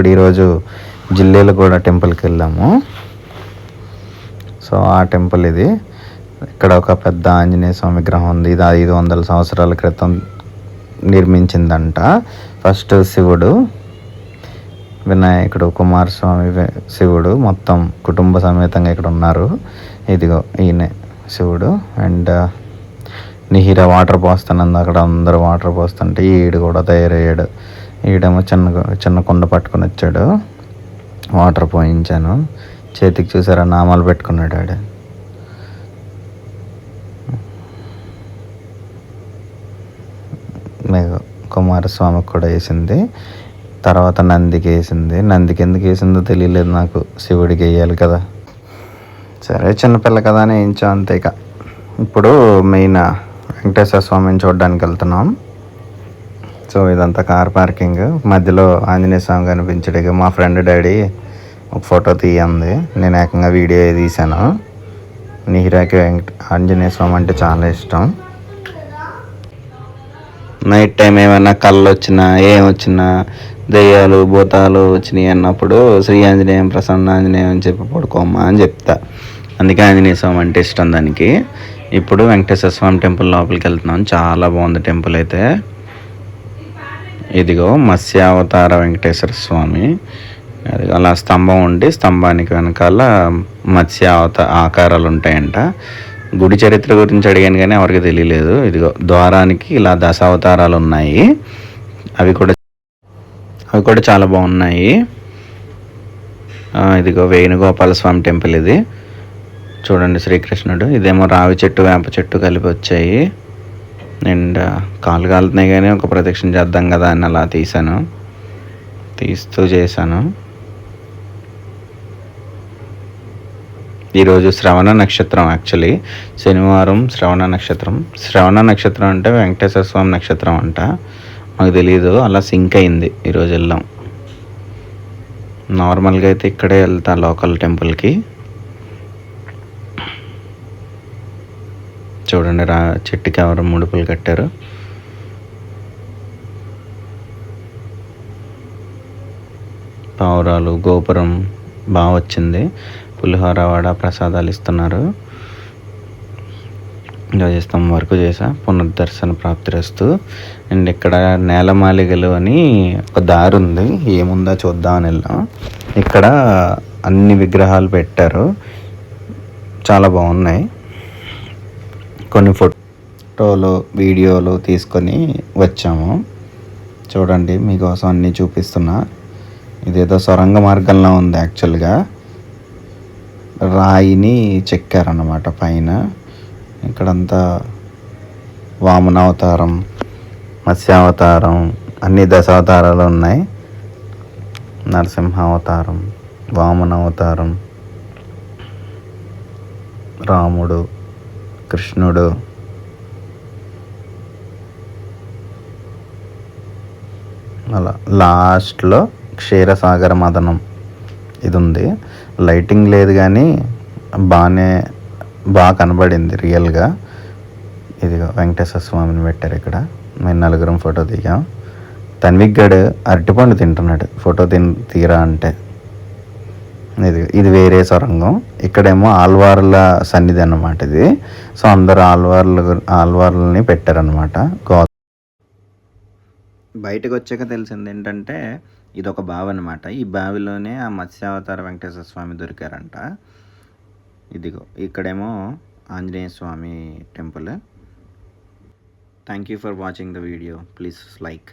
ఇప్పుడు ఈరోజు జిల్లేలు కూడా టెంపుల్కి వెళ్ళాము. సో ఆ టెంపుల్ ఇది. ఇక్కడ ఒక పెద్ద ఆంజనేయ స్వామి విగ్రహం ఉంది. ఇది ఐదు వందల సంవత్సరాల క్రితం నిర్మించిందంట. ఫస్ట్ శివుడు వినాయకుడు కుమారస్వామి శివుడు మొత్తం కుటుంబ సమేతంగా ఇక్కడ ఉన్నారు. ఇదిగో ఈయన శివుడు. అండ్ నిహిర వాటర్ పోస్తానంది. అక్కడ అందరూ వాటర్ పోస్తుంటే ఈడు కూడా తయారయ్యాడు. ఈడేమో చిన్న చిన్న కుండ పట్టుకొని వచ్చాడు. వాటర్ పోయించాను. చేతికి చూసారా నామాలు పెట్టుకున్నాడు ఆడు. మీకు కుమారస్వామికి కూడా వేసింది. తర్వాత నందికి వేసింది. నందికి ఎందుకు వేసిందో తెలియలేదు నాకు. శివుడికి వేయాలి కదా. సరే చిన్నపిల్ల కదా అని వేయించాం అంతే ఇక. ఇప్పుడు మెయిన్ వెంకటేశ్వర స్వామిని చూడడానికి వెళ్తున్నాం. సో ఇదంతా కార్ పార్కింగ్. మధ్యలో ఆంజనేయ స్వామి కనిపించడానికి మా ఫ్రెండ్ డాడీ ఒక ఫోటో తీయంది నేను ఏకంగా వీడియో తీశాను. నీరాకి వెంకట ఆంజనేయ స్వామి అంటే చాలా ఇష్టం. నైట్ టైం ఏమైనా కళ్ళు వచ్చినా ఏం వచ్చినా దెయ్యాలు భూతాలు వచ్చినాయి అన్నప్పుడు శ్రీ ఆంజనేయం ప్రసన్న ఆంజనేయం అని చెప్పి పడుకోమ్మా అని చెప్తా. అందుకే ఆంజనేయ స్వామి అంటే ఇష్టం దానికి. ఇప్పుడు వెంకటేశ్వర స్వామి టెంపుల్ లోపలికి వెళ్తున్నాం. చాలా బాగుంది టెంపుల్ అయితే. ఇదిగో మత్స్యావతార వెంకటేశ్వర స్వామి. అలా స్తంభం ఉండి స్తంభానికి వెనకాల మత్స్యావత ఆకారాలు ఉంటాయంట గుడి చరిత్ర గురించి అడిగాను కానీ ఎవరికి తెలియలేదు. ఇదిగో ద్వారానికి ఇలా దశావతారాలు ఉన్నాయి అవి కూడా అవి కూడా చాలా బాగున్నాయి. ఇదిగో వేణుగోపాల స్వామి టెంపుల్ ఇది. చూడండి శ్రీకృష్ణుడు. ఇదేమో రావి చెట్టు వేప చెట్టు కలిపి వచ్చాయి. అండ్ కాలు కాలుతున్నాయి కానీ ఒక ప్రదక్షిణ చేద్దాం కదా అని అలా తీసాను తీస్తూ చేశాను. ఈరోజు శ్రవణ నక్షత్రం యాక్చువల్లీ శనివారం శ్రవణ నక్షత్రం. శ్రవణ నక్షత్రం అంటే వెంకటేశ్వర స్వామి నక్షత్రం అంట. మాకు తెలియదు అలా సింక్ అయింది ఈరోజు వెళ్ళాం నార్మల్గా అయితే ఇక్కడే వెళ్తా లోకల్ టెంపుల్కి. చూడండి రా చెట్టుకి ఎవరు ముడుపులు కట్టారు. పావురాలు గోపురం బాగా వచ్చింది. పులిహోర వాడ ప్రసాదాలు ఇస్తున్నారు. ధ్వజస్తంభం వరకు చేసా. పునర్దర్శన ప్రాప్తిరస్తూ అండ్ ఇక్కడ నేలమాలిగలు అని ఒక దారి ఉంది. ఏముందా చూద్దామని వెళ్ళాం. ఇక్కడ అన్ని విగ్రహాలు పెట్టారు. చాలా బాగున్నాయి. కొన్ని ఫోటోలు వీడియోలు తీసుకొని వచ్చాము. చూడండి మీకోసం అన్నీ చూపిస్తున్నా. ఇదేదో సొరంగ మార్గంలో ఉంది యాక్చువల్గా. రాయిని చెక్కారన్నమాట పైన. ఇక్కడంతా వామనావతారం మత్స్యావతారం అన్ని దశావతారాలు ఉన్నాయి. నరసింహావతారం వామనావతారం రాముడు కృష్ణుడు. అలా లాస్ట్లో క్షీరసాగర మదనం ఇది ఉంది లైటింగ్ లేదు కానీ బాగానే బాగా కనబడింది రియల్గా. ఇదిగో వెంకటేశ్వర స్వామిని పెట్టారు ఇక్కడ. మేము నలుగురం ఫోటో దిగాం. తన్విక్ గడు అరటిపండు తింటున్నాడు. ఫోటో తిన్ తీరా అంటే. ఇది ఇది వేరే సొరంగం. ఇక్కడేమో ఆల్వార్ల సన్నిధి అన్నమాట ఇది. సో అందరు ఆల్వార్లు ఆల్వార్లని పెట్టారనమాట గో బయటకు వచ్చాక తెలిసింది ఏంటంటే ఇది ఒక బావి అనమాట ఈ బావిలోనే ఆ మత్స్యావతార వెంకటేశ్వర స్వామి దొరికారంట. ఇదిగో ఇక్కడేమో Anjaneya Swami temple. Thank you for watching the video please like